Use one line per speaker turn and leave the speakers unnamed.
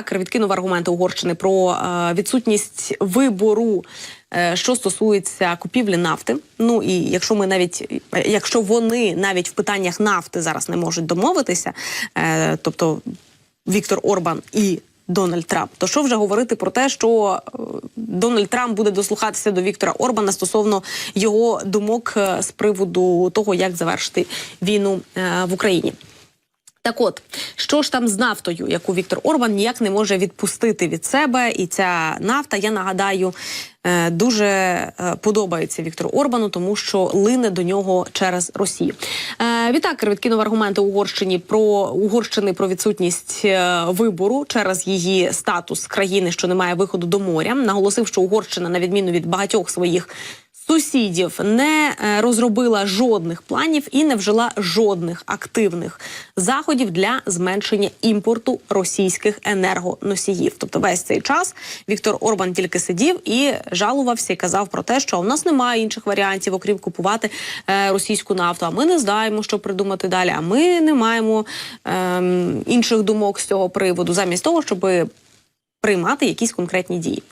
Відтак відкинув аргументи Угорщини про е, відсутність вибору. е, Що стосується купівлі нафти, ну і якщо ми навіть якщо вони навіть в питаннях нафти зараз не можуть домовитися, е, тобто Віктор Орбан і Дональд Трамп, то що вже говорити про те, що Дональд Трамп буде дослухатися до Віктора Орбана стосовно його думок з приводу того, як завершити війну в Україні. Так от, що ж там з нафтою, яку Віктор Орбан ніяк не може відпустити від себе, і ця нафта, я нагадаю, е, дуже е, подобається Віктору Орбану, тому що лине до нього через Росію. Е, Відтак відкинув аргументи Угорщині про Угорщини про відсутність вибору через її статус країни, що не має виходу до моря. Наголосив, що Угорщина, на відміну від багатьох своїх сусідів не е, розробила жодних планів і не вжила жодних активних заходів для зменшення імпорту російських енергоносіїв. Тобто, весь цей час Віктор Орбан тільки сидів і жалувався і казав про те, що у нас немає інших варіантів, окрім купувати е, російську нафту. А ми не знаємо, що придумати далі. А ми не маємо ем, інших думок з цього приводу, замість того, щоб приймати якісь конкретні дії.